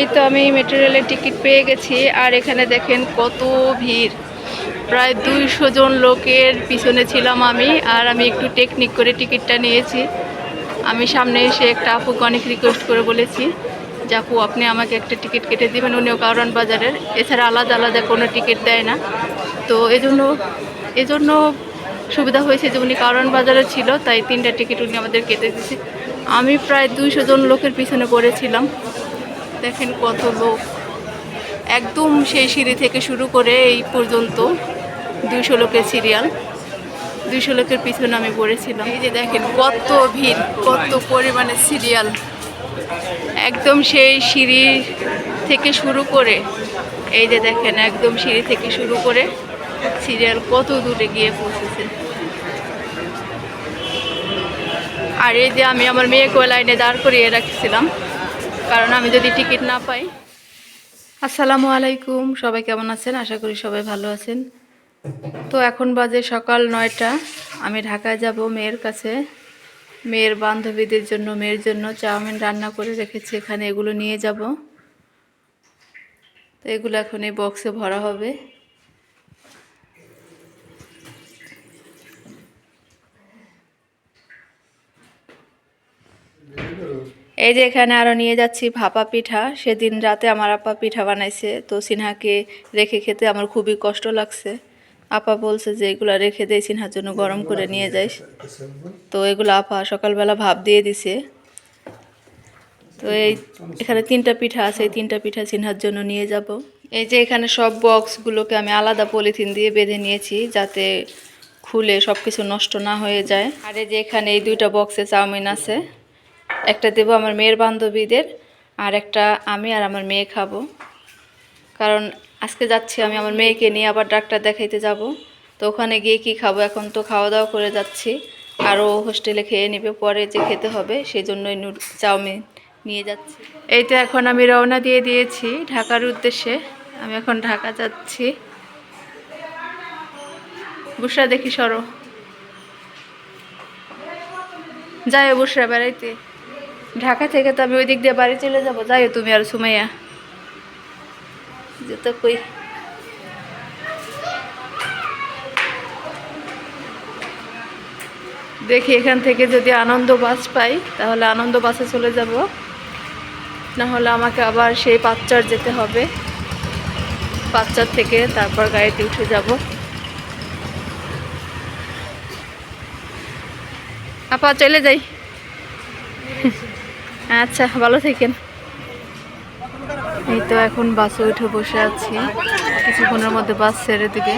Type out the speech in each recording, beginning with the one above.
এই তো আমি মেট্রো রেলের টিকিট পেয়ে গেছি, আর এখানে দেখেন কত ভিড়। প্রায় দুইশো জন লোকের পিছনে ছিলাম আমি, আর আমি একটু টেকনিক করে টিকিটটা নিয়েছি। আমি সামনে এসে একটা আপুকে অনেক রিকোয়েস্ট করে বলেছি, যে আপু, আপনি আমাকে একটা টিকিট কেটে দিবেন, উনিও কারণ বাজারের। এছাড়া আলাদা আলাদা কোনো টিকিট দেয় না। তো এজন্য এজন্য সুবিধা হয়েছে যে উনি কারণ বাজারে ছিল, তাই তিনটা টিকিট উনি আমাদের কেটে দিয়েছে। আমি প্রায় দুইশো জন লোকের পিছনে পড়েছিলাম। দেখেন কত লোক। একদম সেই সিঁড়ি থেকে শুরু করে এই পর্যন্ত দুইশো লোকের সিরিয়াল। দুইশো লোকের পিছনে আমি পড়েছিলাম। এই যে দেখেন কত ভিড়, কত পরিমাণে সিরিয়াল। একদম সেই সিঁড়ি থেকে শুরু করে, এই যে দেখেন একদম সিঁড়ি থেকে শুরু করে সিরিয়াল কত দূরে গিয়ে পৌঁছেছে। আর এই যে আমি আমার মেয়েকে লাইনে দাঁড় করিয়ে রাখছিলাম। কারণ আমি যদি টিকিট না পাই। আসসালামু আলাইকুম, সবাই কেমন আছেন? আশা করি সবাই ভালো আছেন। তো এখন বাজে সকাল নয়টা। আমি ঢাকায় যাব মেয়ের কাছে। মেয়ের বান্ধবীদের জন্য, মেয়ের জন্য চাউমিন রান্না করে রেখেছি। এখানে এগুলো নিয়ে যাব। তো এগুলো এখন এই বক্সে ভরা হবে। এই যে এখানে আরও নিয়ে যাচ্ছি ভাপা পিঠা। সেদিন রাতে আমার আপা পিঠা বানাইছে। তো সিনহাকে রেখে খেতে আমার খুবই কষ্ট লাগছে। আপা বলছে যে এগুলো রেখে দেয় সিনহার জন্য গরম করে নিয়ে যাইস। তো এগুলো আপা সকালবেলা ভাপ দিয়ে দিছে। তো এই এখানে তিনটা পিঠা আছে, এই তিনটা পিঠা সিনহার জন্য নিয়ে যাব। এই যে এখানে সব বক্সগুলোকে আমি আলাদা পলিথিন দিয়ে বেঁধে নিয়েছি যাতে খুলে সব কিছু নষ্ট না হয়ে যায়। আর এই যে এখানে এই দুইটা বক্সে চাউমিন আছে। একটা দেবো আমার মেয়ের বান্ধবীদের, আর একটা আমি আর আমার মেয়ে খাব। কারণ আজকে যাচ্ছি আমি আমার মেয়েকে নিয়ে আবার ডাক্তার দেখাইতে যাব। তো ওখানে গিয়ে কি খাব? এখন তো খাওয়া দাওয়া করে যাচ্ছি। আরও হোস্টেলে খেয়ে নেবে, পরে যে খেতে হবে সেই জন্যই চাউমিন নিয়ে যাচ্ছি। এই তো এখন আমি রওনা দিয়ে দিয়েছি ঢাকার উদ্দেশ্যে। আমি এখন ঢাকা যাচ্ছি। বুসরা দেখি সরো। যাই বুসরা, বেড়াইতে। ঢাকা থেকে তো আমি ওই দিক দিয়ে বাড়ি চলে যাব। যাইও তুমি আর সুমাইয়া। যেত কই। দেখি এখান থেকে যদি আনন্দ বাস পাই, তাহলে আনন্দ বাসে চলে যাব। না হলে আমাকে আবার সেই পাঁচচার যেতে হবে। পাঁচচার থেকে তারপর গাড়িতে উঠে যাব। আপা চলে যাই। আচ্ছা ভালো থাকেন। এই তো এখন বাসে উঠে বসে আছি। কিছুক্ষণের মধ্যে বাস ছেড়ে দিবে।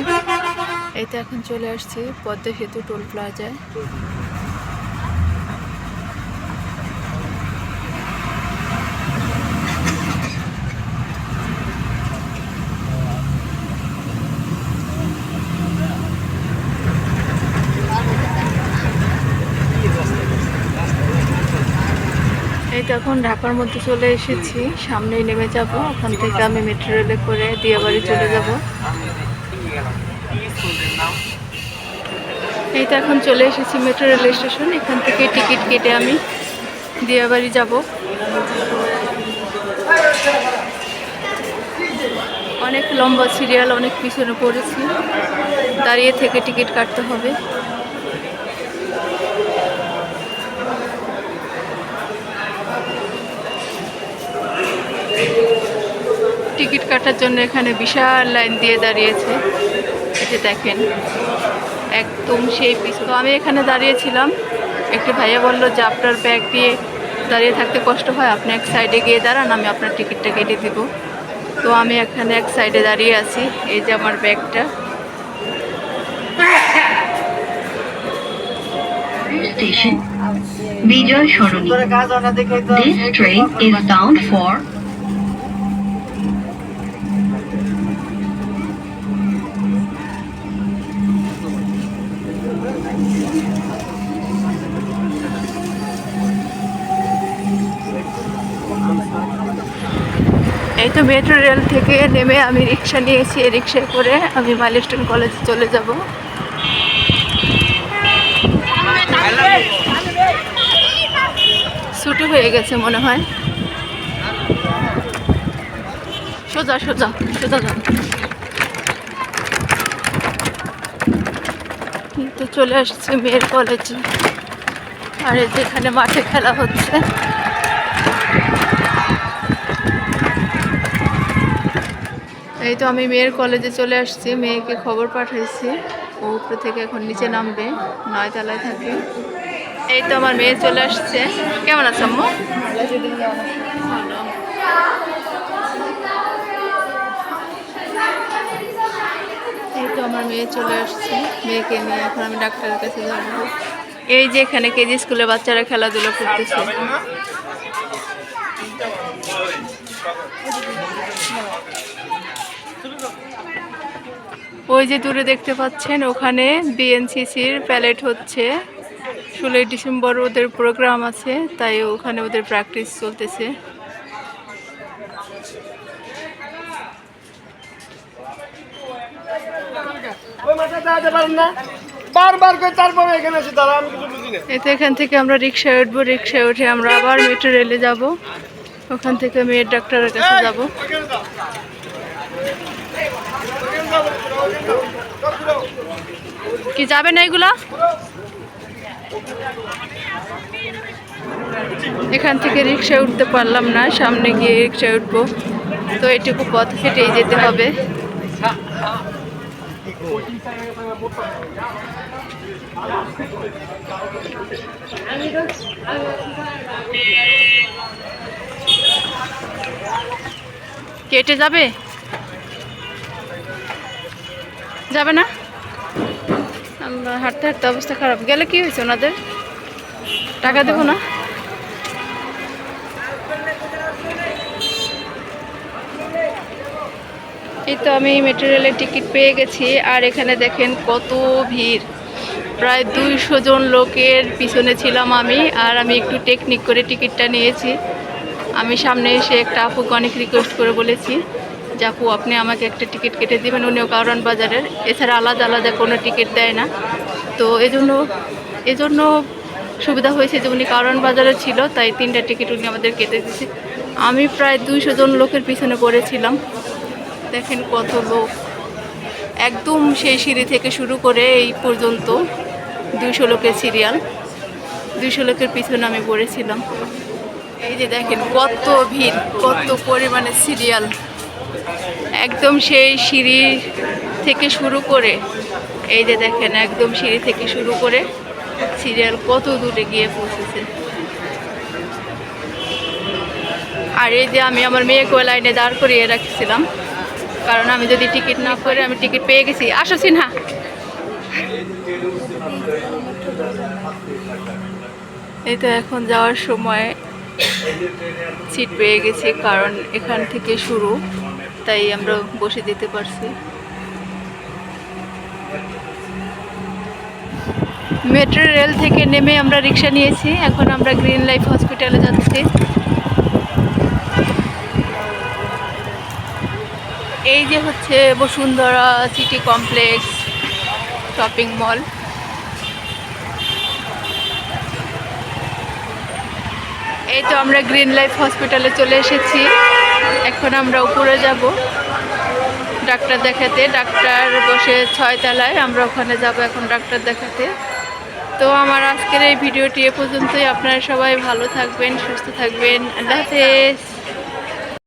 এই তো এখন চলে আসছি পদ্মা সেতু টোল প্লাজায়। তো এখন ঢাকার মধ্যে চলে এসেছি। সামনেই নেমে যাব। ওখান থেকে আমি মেট্রো রেলে করে দিয়াবাড়ি চলে যাব। এই তো এখন চলে এসেছি মেট্রো রেল স্টেশন এখান থেকে টিকিট কেটে আমি দিয়াবাড়ি যাব। অনেক লম্বা সিরিয়াল অনেক পিছনে পড়েছি। দাঁড়িয়ে থেকে টিকিট কাটতে হবে। টিকিট কাটার জন্য এখানে বিশাল লাইন দিয়ে দাঁড়িয়েছে। এতে দেখেন, একদম সেই পিস তো আমি এখানে দাঁড়িয়েছিলাম। একটি ভাইয়া বলল যে, আপনার ব্যাগ দিয়ে দাঁড়িয়ে থাকতে কষ্ট হয়, আপনি এক সাইডে গিয়ে দাঁড়ান, আমি আপনার টিকিটটা কেটে দিব। তো আমি এখানে এক সাইডে দাঁড়িয়ে আছি, এই যে আমার ব্যাগটা station, Vijay. This train is bound for metro rail থেকে নেমে আমি রিক্সা নিয়েছি। রিক্সায় করে আমি মাইলস্টোন কলেজে চলে যাব। ছুটি হয়ে গেছে মনে হয়। সোজা সোজা সোজা যা কিন্তু চলে আসছে মেয়ের কলেজে। আর, যেখানে মাঠে খেলা হচ্ছে। এই তো আমি মেয়ের কলেজে চলে আসছি। মেয়েকে খবর পাঠাইছি। ও উপরে থেকে এখন নিচে নামবে, নয় তলায় থাকে। এই তো আমার মেয়ে চলে আসছে। কেমন আছে আম্মু। এই তো আমার মেয়ে চলে আসছে। মেয়েকে নিয়ে এখন আমি ডাক্তারের কাছে যাব। এই যে এখানে কেজি স্কুলে বাচ্চারা খেলাধুলা করতেছে। ওই যে দূরে দেখতে পাচ্ছেন ওখানে বিএনসিসির প্যালেট হচ্ছে। ষোলোই ডিসেম্বর ওদের প্রোগ্রাম আছে তাই ওখানে ওদের প্র্যাকটিস চলতেছে। এতে এখান থেকে আমরা রিক্সায় উঠবো রিক্সায় উঠে আমরা আবার মেট্রো রেলে যাব। ওখান থেকে মেয়ের ডাক্তারের কাছে যাব। কি যাবে না এগুলা? এখান থেকে রিক্সায় উঠতে পারলাম না, সামনে গিয়ে রিক্সায় উঠবো। তো এটুকু পথ হেঁটেই যেতে হবে। কেটে যাবে? যাবে না? হাঁটতে হাঁটতে অবস্থা খারাপ। গেলে কি হয়েছে ওনাদের? টাকা দেবো না? এই তো আমি মেট্রো রেলের টিকিট পেয়ে গেছি, আর এখানে দেখেন কত ভিড়। প্রায় দুইশো জন লোকের পিছনে ছিলাম আমি, আর আমি একটু টেকনিক করে টিকিটটা নিয়েছি। আমি সামনে এসে একটা আপুকে অনেক রিকোয়েস্ট করে বলেছি। যে আপু আপনি আমাকে একটা টিকিট কেটে দিবেন, উনিও কারণ বাজারের। এছাড়া আলাদা আলাদা কোনো টিকিট দেয় না। তো এজন্য এজন্য সুবিধা হয়েছে যে উনি কারণ বাজারে ছিল, তাই তিনটা টিকিট উনি আমাদের কেটে দিয়েছে। আমি প্রায় দুইশো জন লোকের পিছনে পড়েছিলাম। দেখেন কত লোক। একদম সেই সিঁড়ি থেকে শুরু করে এই পর্যন্ত দুইশো লোকের সিরিয়াল। দুইশো লোকের পিছনে আমি পড়েছিলাম। এই যে দেখেন কত ভিড়, কত পরিমাণে সিরিয়াল। একদম সেই সিঁড়ি থেকে শুরু করে, এই যে দেখেন একদম সিঁড়ি থেকে শুরু করে সিরিয়াল কত দূরে গিয়ে পৌঁছেছে। আর এই যে আমি আমার মেয়েকে লাইনে দাঁড় করিয়ে রাখছিলাম, কারণ আমি যদি টিকিট না করে আমি টিকিট পেয়ে গেছি। আসো, সিনহা। এই তো এখন যাওয়ার সময় সিট পেয়ে গেছি, কারণ এখান থেকে শুরু। তাই আমরা বসে যেতে পারছি। মেট্রো রেল থেকে নেমে আমরা রিক্সা নিয়েছি। এখন আমরা গ্রিন লাইফ হসপিটালে যাচ্ছি। এই যে হচ্ছে Bashundhara city complex shopping mall. এই তো আমরা গ্রিন লাইফ হসপিটালে চলে এসেছি। এখন আমরা উপরে যাব। ডাক্তার দেখাতে। ডাক্তার বসে ছয় তলায়, আমরা ওখানে যাব এখন ডাক্তার দেখাতে। তো আমার আজকের এই ভিডিওটি এ পর্যন্তই। আপনারা সবাই ভালো থাকবেন, সুস্থ থাকবেন। আল্লাহ হাফেজ।